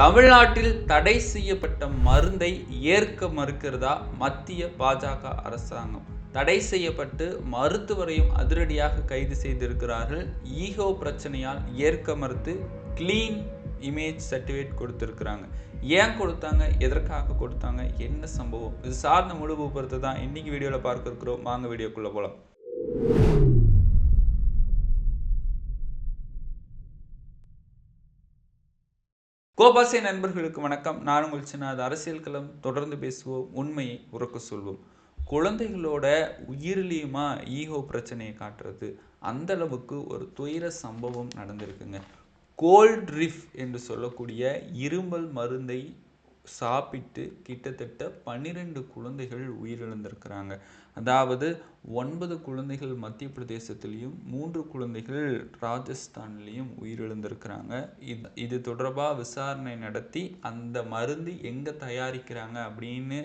தமிழ்நாட்டில் தடை செய்யப்பட்ட மருந்தை ஏற்க மறுக்கிறதா மத்திய பாஜக அரசாங்கம்? தடை செய்யப்பட்டு மருத்துவரையும் அதிரடியாக கைது செய்திருக்கிறார்கள். ஈகோ பிரச்சனையால் ஏற்க மறுத்து க்ளீன் இமேஜ் சர்டிஃபிகேட் கொடுத்துருக்குறாங்க. ஏன் கொடுத்தாங்க? எதற்காக கொடுத்தாங்க? என்ன சம்பவம்? இது சார்ந்த முழு பொறுத்து தான் இன்னைக்கு வீடியோவில் பார்க்க இருக்கிறோம். வாங்க வீடியோக்குள்ளே போகலாம் கோபாசை நண்பர்களுக்கு வணக்கம். நான் உங்கள் சின்ன அரசியல் களம். தொடர்ந்து பேசுவோம். உண்மையை உறக்க சொல்வோம். குழந்தைகளோட உயிரிலியுமா ஈகோ பிரச்சனையை காட்டுறது? அந்த அளவுக்கு ஒரு துயர சம்பவம் நடந்திருக்குங்க. கோல்ட் ரிஃப் என்று சொல்லக்கூடிய இருமல் மருந்தை சாப்பிட்டு கிட்டத்தட்ட பன்னிரெண்டு குழந்தைகள் உயிரிழந்திருக்கிறாங்க. அதாவது ஒன்பது குழந்தைகள் மத்திய பிரதேசத்திலையும் மூன்று குழந்தைகள் ராஜஸ்தான்லேயும் உயிரிழந்திருக்கிறாங்க. இது இது தொடர்பாக விசாரணை நடத்தி அந்த மருந்து எங்கே தயாரிக்கிறாங்க அப்படின்னு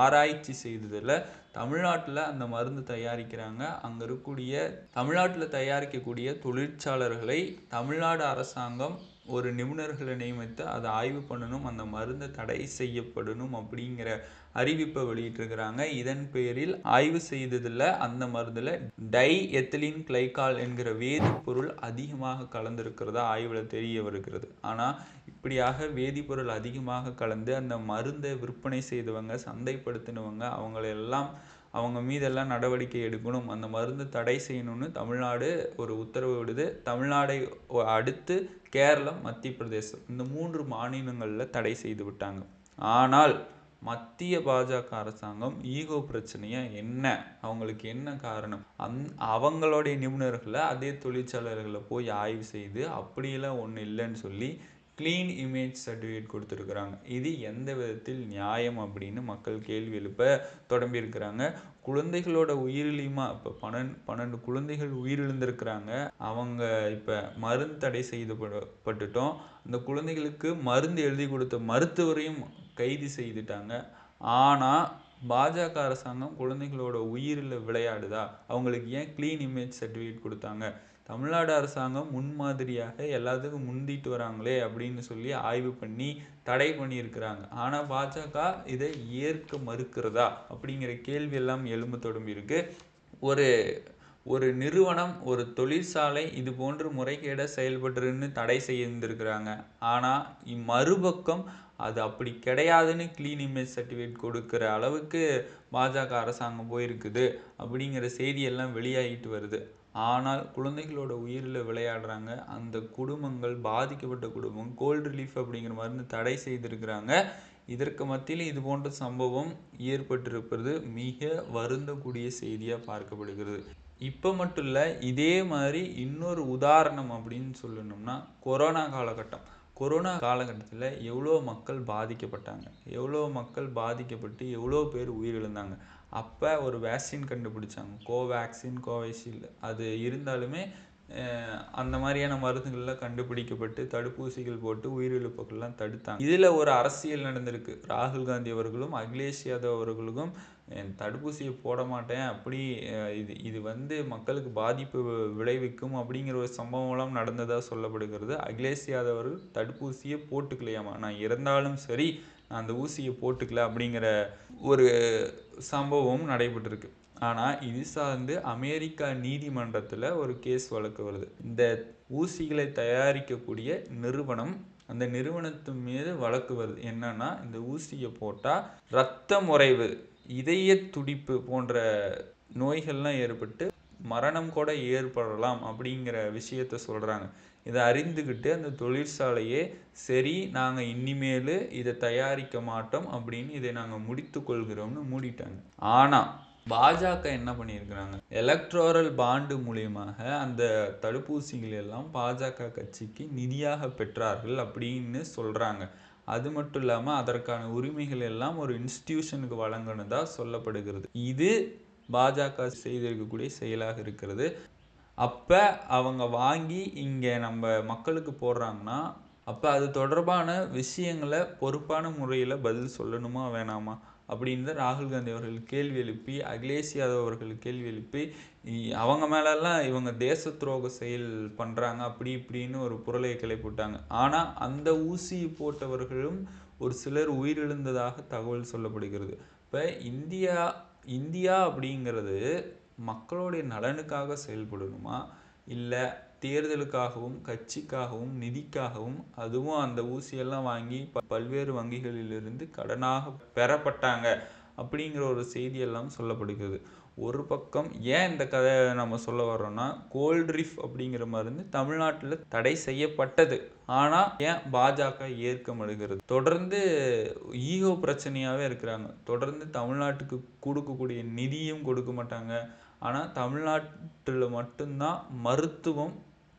ஆராய்ச்சி செய்ததில் தமிழ்நாட்டில் அந்த மருந்து தயாரிக்கிறாங்க. அங்கே இருக்கக்கூடிய தமிழ்நாட்டில் தயாரிக்கக்கூடிய தொழிற்சாலர்களை தமிழ்நாடு அரசாங்கம் ஒரு நிபுணர்களை நியமித்து அதை ஆய்வு பண்ணணும் அந்த மருந்து தடை செய்யப்படணும் அப்படிங்கிற அறிவிப்பை வெளியிட்டிருக்கிறாங்க. இதன் பேரில் ஆய்வு செய்ததில் அந்த மருந்தில் டை எத்திலின் கிளைகால் என்கிற வேதிப்பொருள் அதிகமாக கலந்திருக்கிறதா ஆய்வில் தெரிய வருகிறது. ஆனால் இப்படியாக வேதிப்பொருள் அதிகமாக கலந்து அந்த மருந்தை விற்பனை செய்தவங்க சந்தைப்படுத்தினவங்க அவங்களெல்லாம் அவங்க மீதெல்லாம் நடவடிக்கை எடுக்கணும். அந்த மருந்து தடை செய்யணும்னு தமிழ்நாடு ஒரு உத்தரவு விடுது. தமிழ்நாடை அடுத்து கேரளம் மத்திய பிரதேசம் இந்த மூன்று மாநிலங்களில் தடை செய்து விட்டாங்க. ஆனால் மத்திய பாஜக அரசாங்கம் ஈகோ பிரச்சனையை என்ன? அவங்களுக்கு என்ன காரணம்? அந் அவங்களுடைய நிபுணர்களை அதே தொழிற்சாலர்களை போய் ஆய்வு செய்து அப்படியெல்லாம் ஒன்றும் இல்லைன்னு சொல்லி க்ளீன் இமேஜ் சர்டிஃபிகேட் கொடுத்துருக்குறாங்க. இது எந்த விதத்தில் நியாயம் அப்படின்னு மக்கள் கேள்வி எழுப்ப தொடம்பியிருக்கிறாங்க. குழந்தைகளோட உயிரிழியுமா? இப்போ பன்னெண்டு பன்னெண்டு குழந்தைகள் உயிரிழந்திருக்கிறாங்க. அவங்க இப்போ மருந்து தடை செய்யப்பட்டுட்டோம் அந்த குழந்தைகளுக்கு மருந்து எழுதி கொடுத்த மருத்துவரையும் கைது செய்துட்டாங்க. ஆனால் பாஜக அரசாங்கம் குழந்தைகளோட உயிரில் விளையாடுதா? அவங்களுக்கு ஏன் க்ளீன் இமேஜ் சர்டிஃபிகேட் கொடுத்தாங்க? தமிழ்நாடு அரசாங்கம் முன்மாதிரியாக எல்லாத்துக்கும் முந்திட்டு வராங்களே அப்படின்னு சொல்லி ஆய்வு பண்ணி தடை பண்ணியிருக்கிறாங்க. ஆனால் பாஜக இதை ஏற்க மறுக்கிறதா அப்படிங்கிற கேள்வி எல்லாம் எழும்ப தொடங்கி ஒரு ஒரு நிறுவனம் ஒரு தொழிற்சாலை இது போன்று முறைகேட செயல்பட்டுருன்னு தடை செய்திருக்கிறாங்க. ஆனால் மறுபக்கம் அது அப்படி கிடையாதுன்னு க்ளீன் இமேஜ் சர்டிஃபிகேட் கொடுக்குற அளவுக்கு பாஜக அரசாங்கம் போயிருக்குது அப்படிங்கிற செய்தியெல்லாம் வெளியாகிட்டு வருது. ஆனால் குழந்தைகளோட உயிரில் விளையாடுறாங்க. அந்த குடும்பங்கள் பாதிக்கப்பட்ட குடும்பம் கோல்டு ரிலீஃப் அப்படிங்கிற மருந்து தடை செய்திருக்கிறாங்க. இதற்கு மத்தியில் இது போன்ற சம்பவம் ஏற்பட்டிருப்பது மிக வருந்தக்கூடிய செய்தியாக பார்க்கப்படுகிறது. இப்போ மட்டும் இல்லை இதே மாதிரி இன்னொரு உதாரணம் அப்படின்னு சொல்லணும்னா கொரோனா காலகட்டம். கொரோனா காலகட்டத்தில் எவ்வளோ மக்கள் பாதிக்கப்பட்டாங்க? எவ்வளோ மக்கள் பாதிக்கப்பட்டு எவ்வளோ பேர் உயிரிழந்தாங்க? அப்போ ஒரு வேக்சின் கண்டுபிடிச்சாங்க. கோவேக்சின் கோவைஷீல்டு அது இருந்தாலுமே அந்த மாதிரியான மருந்துகள்லாம் கண்டுபிடிக்கப்பட்டு தடுப்பூசிகள் போட்டு உயிரிழப்புகள்லாம் தடுத்தாங்க. இதில் ஒரு அரசியல் நடந்திருக்கு. ராகுல் காந்தி அவர்களும் அகிலேஷ் யாதவ் அவர்களுக்கும் தடுப்பூசியை போட மாட்டேன். அப்படி இது இது வந்து மக்களுக்கு பாதிப்பு விளைவிக்கும் அப்படிங்கிற ஒரு சம்பவம்லாம் நடந்ததாக சொல்லப்படுகிறது. அகிலேஷ் யாதவ் அவர்கள் தடுப்பூசியை போட்டுக்கலையாமா நான் இறந்தாலும் சரி நான் அந்த ஊசியை போட்டுக்கல அப்படிங்கிற ஒரு சம்பவம் நடைபெற்றிருக்கு. ஆனால் இது சார்ந்து அமெரிக்கா நீதிமன்றத்தில் ஒரு கேஸ் வழக்கு வருது. இந்த ஊசிகளை தயாரிக்கக்கூடிய நிறுவனம் அந்த நிறுவனத்து மீது வழக்கு வருது. என்னன்னா இந்த ஊசியை போட்டால் இரத்த முறைவு இதய துடிப்பு போன்ற நோய்கள்லாம் ஏற்பட்டு மரணம் கூட ஏற்படலாம் அப்படிங்கிற விஷயத்த சொல்கிறாங்க இதை அறிந்துக்கிட்டு அந்த தொழிற்சாலையே சரி நாங்கள் இனிமேல் இதை தயாரிக்க மாட்டோம் அப்படின்னு இதை நாங்கள் முடித்து கொள்கிறோம்னு மூடிட்டாங்க. ஆனால் பாஜக என்ன பண்ணியிருக்கிறாங்க? எலக்ட்ரோரல் பாண்டு மூலியமாக அந்த தடுப்பூசிகள் எல்லாம் பாஜக கட்சிக்கு நிதியாக பெற்றார்கள் அப்படின்னு சொல்கிறாங்க அது மட்டும் இல்லாமல் அதற்கான உரிமைகள் எல்லாம் ஒரு இன்ஸ்டிடியூஷனுக்கு வழங்கினதா சொல்லப்படுகிறது. இது பாஜக செய்திருக்கக்கூடிய செயலாக இருக்கிறது. அப்போ அவங்க வாங்கி இங்கே நம்ம மக்களுக்கு போடுறாங்கன்னா அப்போ அது தொடர்பான விஷயங்களை பொறுப்பான முறையில் பதில் சொல்லணுமா வேணாமா? அப்படின்னு தான் ராகுல் காந்தி அவர்கள் கேள்வி எழுப்பி அகிலேஷ் யாதவ் அவர்கள் கேள்வி எழுப்பி அவங்க மேலெல்லாம் இவங்க தேச துரோக செயல் பண்ணுறாங்க அப்படி இப்படின்னு ஒரு புரளையை கிளப்பிவிட்டாங்க ஆனால் அந்த ஊசி போட்டவர்களும் ஒரு சிலர் உயிரிழந்ததாக தகவல் சொல்லப்படுகிறது. இப்போ இந்தியா இந்தியா அப்படிங்கிறது மக்களுடைய நலனுக்காக செயல்படணுமா? இல்லை தேர்தலுக்காகவும் கட்சிக்காகவும் நிதிக்காகவும் அதுவும் அந்த ஊசியெல்லாம் வாங்கி ப- பல்வேறு வங்கிகளிலிருந்து கடனாக பெறப்பட்டாங்க அப்படிங்கிற ஒரு செய்தியெல்லாம் சொல்லப்படுகிறது. ஒரு பக்கம் ஏன் இந்த கதையை நம்ம சொல்ல வர்றோம்னா கோல்ட் ரிஃப் அப்படிங்கிற மருந்து தமிழ்நாட்டில் தடை செய்யப்பட்டது. ஆனால் ஏன் பாஜக ஏற்க மறுக்கிறது தொடர்ந்து ஈகோ பிரச்சனையாகவே இருக்கிறாங்க. தொடர்ந்து தமிழ்நாட்டுக்கு கொடுக்கக்கூடிய நிதியும் கொடுக்க மாட்டாங்க. ஆனால் தமிழ்நாட்டில் மட்டும்தான் மருத்துவம்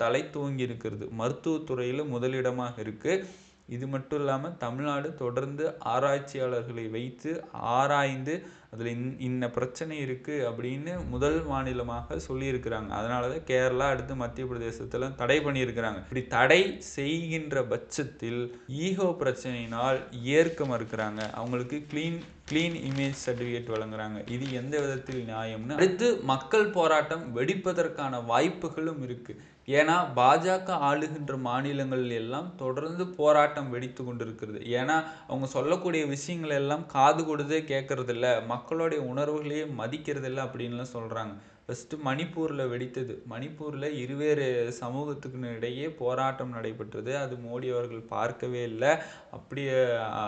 தலை தூங்கி இருக்கிறது. மருத்துவத்துறையில் முதலிடமாக இருக்குது இது மட்டும் இல்லாமல் தமிழ்நாடு தொடர்ந்து ஆராய்ச்சியாளர்களை வைத்து ஆராய்ந்து அதில் இன் இன்ன பிரச்சனை இருக்குது அப்படின்னு முதல் மாநிலமாக சொல்லியிருக்கிறாங்க. அதனால தான் கேரளா அடுத்து மத்திய பிரதேசத்தில் தடை பண்ணியிருக்கிறாங்க. இப்படி தடை செய்கின்ற பட்சத்தில் ஈகோ பிரச்சனையினால் ஏற்க மறுக்கிறாங்க. அவங்களுக்கு க்ளீன் க்ளீன் இமேஜ் சர்டிஃபிகேட் வழங்குறாங்க. இது எந்த விதத்தில் நியாயம்னு. அடுத்து மக்கள் போராட்டம் வெடிப்பதற்கான வாய்ப்புகளும் இருக்குது ஏன்னா பாஜக ஆளுகின்ற மாநிலங்கள் எல்லாம் தொடர்ந்து போராட்டம் வெடித்து கொண்டிருக்கிறது. ஏன்னா அவங்க சொல்லக்கூடிய விஷயங்கள் எல்லாம் காது கொடுத்தே கேட்கறதில்ல மக்களுடைய உணர்வுகளையே மதிக்கிறதில்ல அப்படின்லாம் சொல்றாங்க. ஃபஸ்ட்டு மணிப்பூரில் வெடித்தது. மணிப்பூரில் இருவேறு சமூகத்துக்கு இடையே போராட்டம் நடைபெற்றது. அது மோடி அவர்கள் பார்க்கவே இல்லை. அப்படியே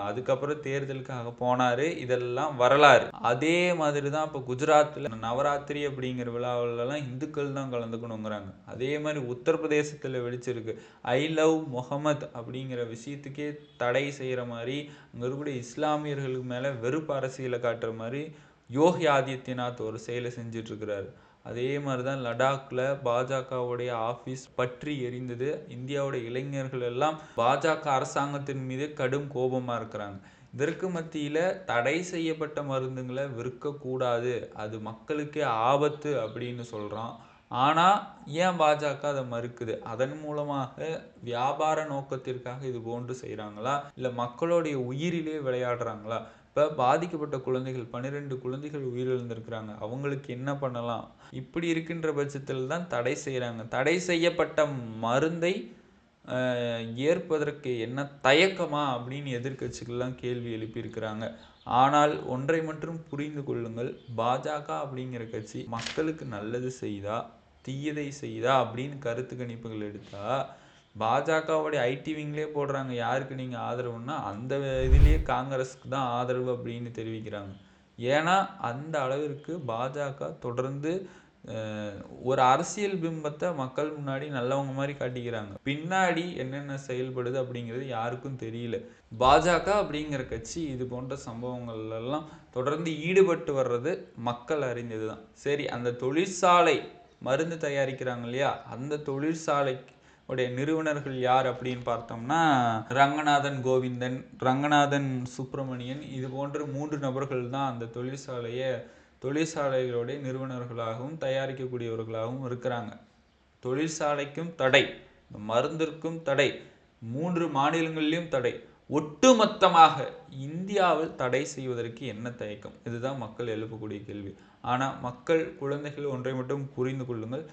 அதுக்கப்புறம் தேர்தலுக்காக போனார். இதெல்லாம் வரலாறு. அதே மாதிரி தான் இப்போ குஜராத்தில் நவராத்திரி அப்படிங்கிற விழாவிலலாம் இந்துக்கள் தான் கலந்துக்கணுங்கிறாங்க. அதே மாதிரி உத்தரப்பிரதேசத்தில் வெடிச்சிருக்கு. ஐ லவ் முகமது அப்படிங்கிற விஷயத்துக்கே தடை செய்கிற மாதிரி அங்கே இருக்கக்கூடிய இஸ்லாமியர்களுக்கு மேலே வெறுப்பு அரசியலை காட்டுற மாதிரி யோகி ஆதித்யநாத் ஒரு செயலை செஞ்சிட்ருக்கிறாரு. அதே மாதிரி தான் லடாக்ல பாஜகவுடைய ஆஃபீஸ் பற்றி எரிந்தது. இந்தியாவுடைய இளைஞர்கள் எல்லாம் பாஜக அரசாங்கத்தின் மீது கடும் கோபமா இருக்கிறாங்க. இதற்கு மத்தியில் தடை செய்யப்பட்ட மருந்துங்களை விற்கக்கூடாது. அது மக்களுக்கே ஆபத்து அப்படின்னு சொல்றான். ஆனால் ஏன் பாஜக அதை மறுக்குது? அதன் மூலமாக வியாபார நோக்கத்திற்காக இது போன்று செய்கிறாங்களா இல்லை மக்களுடைய உயிரிலே விளையாடுறாங்களா? இப்போ பாதிக்கப்பட்ட குழந்தைகள் பன்னிரெண்டு குழந்தைகள் உயிரிழந்திருக்கிறாங்க. அவங்களுக்கு என்ன பண்ணலாம்? இப்படி இருக்கின்ற பட்சத்தில் தான் தடை செய்கிறாங்க தடை செய்யப்பட்ட மருந்தை ஏற்பதற்கு என்ன தயக்கமா அப்படின்னு எதிர்க்கட்சிகள்லாம் கேள்வி எழுப்பியிருக்கிறாங்க. ஆனால் ஒன்றை மட்டும் புரிந்து கொள்ளுங்கள். பாஜக அப்படிங்கிற கட்சி மக்களுக்கு நல்லது செய்தா தீயதை செய்தா அப்படின்னு கருத்து கணிப்புகள் எடுத்தால் பாஜகவுடைய ஐடி விங்லேயே போடுறாங்க. யாருக்கு நீங்கள் ஆதரவுன்னா அந்த இதுலேயே காங்கிரஸுக்கு தான் ஆதரவு அப்படின்னு தெரிவிக்கிறாங்க. ஏன்னா அந்த அளவிற்கு பாஜக தொடர்ந்து ஒரு அரசியல் பிம்பத்தை மக்கள் முன்னாடி நல்லவங்க மாதிரி காட்டிக்கிறாங்க. பின்னாடி என்னென்ன செயல்படுது அப்படிங்கிறது யாருக்கும் தெரியல. பாஜக அப்படிங்கிற கட்சி இது போன்ற சம்பவங்கள்லாம் தொடர்ந்து ஈடுபட்டு வர்றது மக்கள் அறிந்தது தான் சரி அந்த தொழிற்சாலை மருந்து தயாரிக்கிறாங்க இல்லையா? அந்த தொழிற்சாலை உடைய நிறுவனர்கள் யார் அப்படின்னு பார்த்தோம்னா ரங்கநாதன் கோவிந்தன் ரங்கநாதன் சுப்பிரமணியன் இது போன்ற மூன்று நபர்கள் தான் அந்த தொழிற்சாலையை தொழிற்சாலைகளுடைய நிறுவனர்களாகவும் தயாரிக்கக்கூடியவர்களாகவும் இருக்கிறாங்க. தொழிற்சாலைக்கும் தடை மருந்திற்கும் தடை மூன்று மாநிலங்களிலும் தடை. ஒட்டுமொத்தமாக இந்தியாவில் தடை செய்வதற்கு என்ன தயக்கம்? இதுதான் மக்கள் எழுப்பக்கூடிய கேள்வி. ஆனால் மக்கள் குழந்தைகள் ஒன்றை மட்டும் புரிந்து கொள்ளுங்கள்.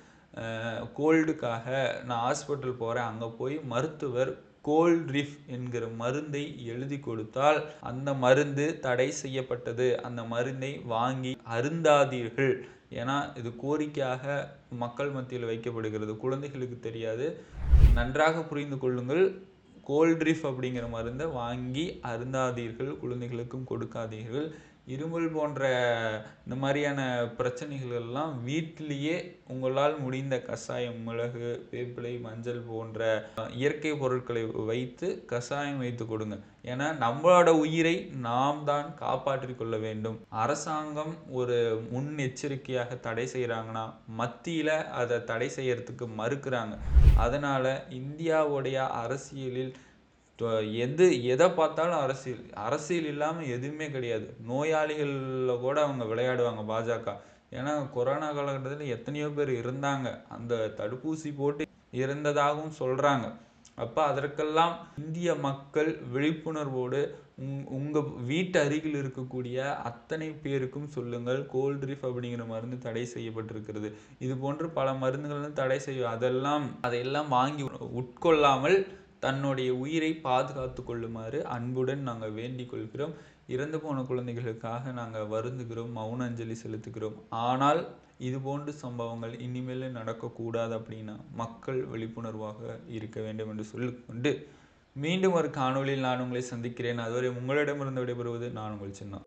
கோல்டுக்காக நான் ஹாஸ்பிட்டல் போகிறேன் அங்கே போய் மருத்துவர் கோல்ட் ரிஃப் என்கிற மருந்தை எழுதி கொடுத்தால் அந்த மருந்து தடை செய்யப்பட்டது. அந்த மருந்தை வாங்கி அருந்தாதீர்கள். ஏன்னா இது கோரிக்கையாக மக்கள் மத்தியில் வைக்கப்படுகிறது. குழந்தைகளுக்கு தெரியாது. நன்றாக புரிந்து கொள்ளுங்கள். கோல்ட்ரிஃப் அப்படிங்கிற மருந்தை வாங்கி அருந்தாதீர்கள். குழந்தைகளுக்கும் கொடுக்காதீர்கள். இருமல் போன்ற இந்த மாதிரியான பிரச்சனைகள் எல்லாம் வீட்டிலேயே உங்களால் முடிந்த கஷாயம் மிளகு வேப்பிலை மஞ்சள் போன்ற இயற்கை பொருட்களை வைத்து கஷாயம் வைத்து கொடுங்க. ஏன்னா நம்மளோட உயிரை நாம் தான் காப்பாற்றி கொள்ள வேண்டும். அரசாங்கம் ஒரு முன்னெச்சரிக்கையாக தடை செய்கிறாங்கன்னா மத்தியில் அதை தடை செய்யறதுக்கு மறுக்கிறாங்க. அதனால் இந்தியாவுடைய அரசியலில் எது எதை பார்த்தாலும் அரசியல் அரசியல் இல்லாமல் எதுவுமே கிடையாது. நோயாளிகளில் கூட அவங்க விளையாடுவாங்க பாஜக. ஏன்னா கொரோனா காலகட்டத்தில் எத்தனையோ பேர் இருந்தாங்க. அந்த தடுப்பூசி போட்டு இறந்ததாகவும் சொல்கிறாங்க அப்போ அதற்கெல்லாம் இந்திய மக்கள் விழிப்புணர்வோடு உங் உங்கள் வீட்டு அருகில் இருக்கக்கூடிய அத்தனை பேருக்கும் சொல்லுங்கள். கோல்ட்ரீஃப் அப்படிங்கிற மருந்து தடை செய்யப்பட்டிருக்கிறது. இது போன்று பல மருந்துகளும் தடை செய்யும் அதெல்லாம் அதையெல்லாம் வாங்கி உட்கொள்ளாமல் தன்னுடைய உயிரை பாதுகாத்து கொள்ளுமாறு அன்புடன் நாங்கள் வேண்டிக் கொள்கிறோம் இறந்து போன குழந்தைகளுக்காக நாங்கள் வருந்துகிறோம் மௌன அஞ்சலி செலுத்துகிறோம். ஆனால் இது போன்ற சம்பவங்கள் இனிமேல் நடக்கக்கூடாது அப்படின்னா மக்கள் விழிப்புணர்வாக இருக்க வேண்டும் என்று சொல்லிக்கொண்டு மீண்டும் ஒரு காணொளியில் நான் உங்களை சந்திக்கிறேன். அதுவரை உங்களிடமிருந்து விடைபெறுவது நான் உங்கள் சின்ன